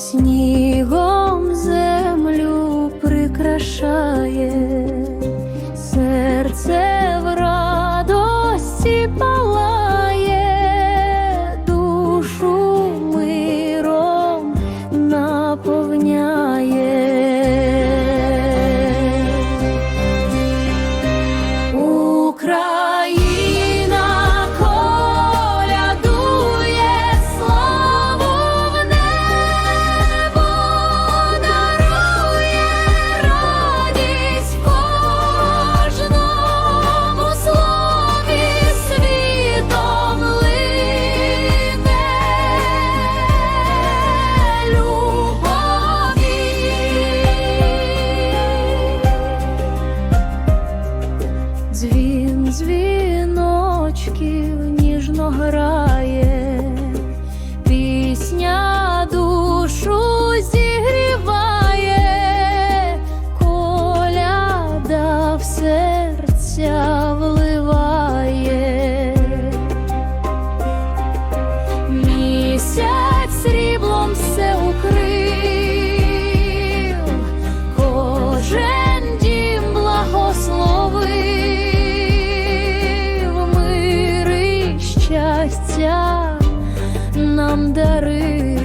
снігом землю прикрашає. дзвін дзвіночків ніжно грає, пісня душу зігріває, коляда в серця. Нам дарив.